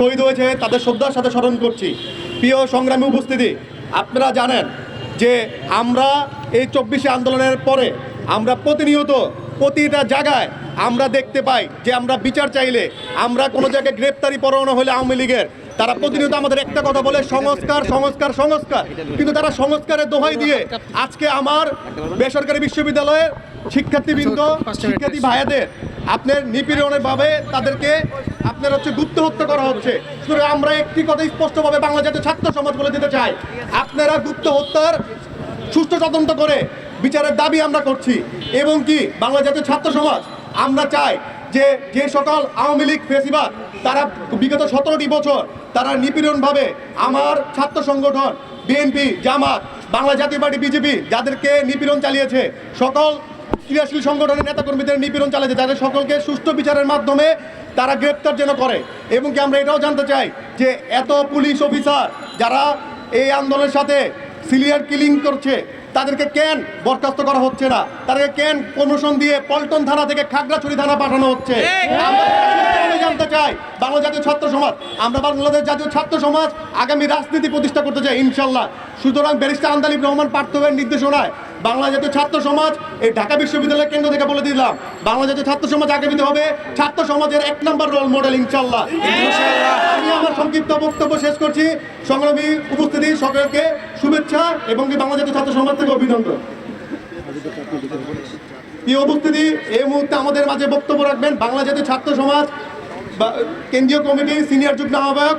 শহীদ হয়েছে, তাদের শ্রদ্ধার সাথে স্মরণ করছি। প্রিয় সংগ্রামী উপস্থিতি, আপনারা জানেন যে আমরা এই চব্বিশে আন্দোলনের পরে আমরা প্রতিনিয়ত প্রতিটা জায়গায় আমরা দেখতে পাই যে আমরা বিচার চাইলে আমরা কোনো জায়গায় গ্রেপ্তারি পরোয়ানা হলে আওয়ামী লীগের। তারা প্রতিনিয়ত আমাদের একটা কথা বলে, সংস্কার সংস্কার সংস্কার। কিন্তু তারা সংস্কারের দোহাই দিয়ে আজকে আমার বেসরকারি বিশ্ববিদ্যালয়ের শিক্ষার্থীবৃন্দ, শিক্ষার্থী ভাইয়াদের আপনার নিপীড়নের ভাবে তাদেরকে আপনার হচ্ছে গুপ্ত হত্যা করা হচ্ছে। আমরা একটি কথা স্পষ্টভাবে বাংলা জাতীয় ছাত্র সমাজ বলে দিতে চাই। আপনারা গুপ্ত হত্যার সুষ্ঠু তদন্ত করে বিচারের দাবি আমরা করছি। এবং কি, বাংলা জাতীয় ছাত্র সমাজ, আমরা চাই যে যে সকল আওয়ামী লীগ ফেসিবাদ, তারা বিগত সতেরোটি বছর তারা নিপীড়নভাবে আমার ছাত্র সংগঠন, বিএনপি, জামাত, বাংলা জাতীয় পার্টি, বিজেপি, যাদেরকে নিপীড়ন চালিয়েছে, সকল ক্রিয়াশীল সংগঠনের নেতাকর্মীদের নিপীড়ন চালাচ্ছে তাদের সকলকে সুষ্ঠু বিচারের মাধ্যমে তারা গ্রেপ্তার যেন করে। এবং কি আমরা এটাও জানতে চাই যে এত পুলিশ অফিসার যারা এই আন্দোলনের সাথে সিলিয়ার কিলিং করছে তাদেরকে কেন বরখাস্ত করা হচ্ছে না? তাদেরকে কেন প্রমোশন দিয়ে পল্টন থানা থেকে খাগড়াছড়ি থানা পাঠানো হচ্ছে? আমরা জানতে চাই। বাংলা জাতীয় ছাত্র সমাজ আমরা বাংলাদেশ জাতীয় ছাত্র সমাজ আগামী রাজনীতি প্রতিষ্ঠা করতে চাই ইনশাল্লাহ। সুতরাং ব্যারিস্টার আন্দালিব রহমান পার্থবের নির্দেশনায় বাংলা জাতীয় ছাত্র সমাজ এই ঢাকা বিশ্ববিদ্যালয় কেন্দ্র থেকে বলে দিলাম বাংলা জাতীয় ছাত্র সমাজ আগামীতে হবে ছাত্র সমাজের এক নম্বর রোল মডেল ইনশাল্লাহ আমি আমার সংক্ষিপ্ত বক্তব্য শেষ করছি। সংগ্রামী উপস্থিতি সকলকে শুভেচ্ছা এবং কি বাংলা জাতীয় ছাত্র সমাজ থেকে অভিনন্দন। প্রিয় উপস্থিতি এই মুহূর্তে আমাদের মাঝে বক্তব্য রাখবেন বাংলা জাতীয় ছাত্র সমাজ কেন্দ্রীয় কমিটির সিনিয়র যুগ্ম আহ্বায়ক।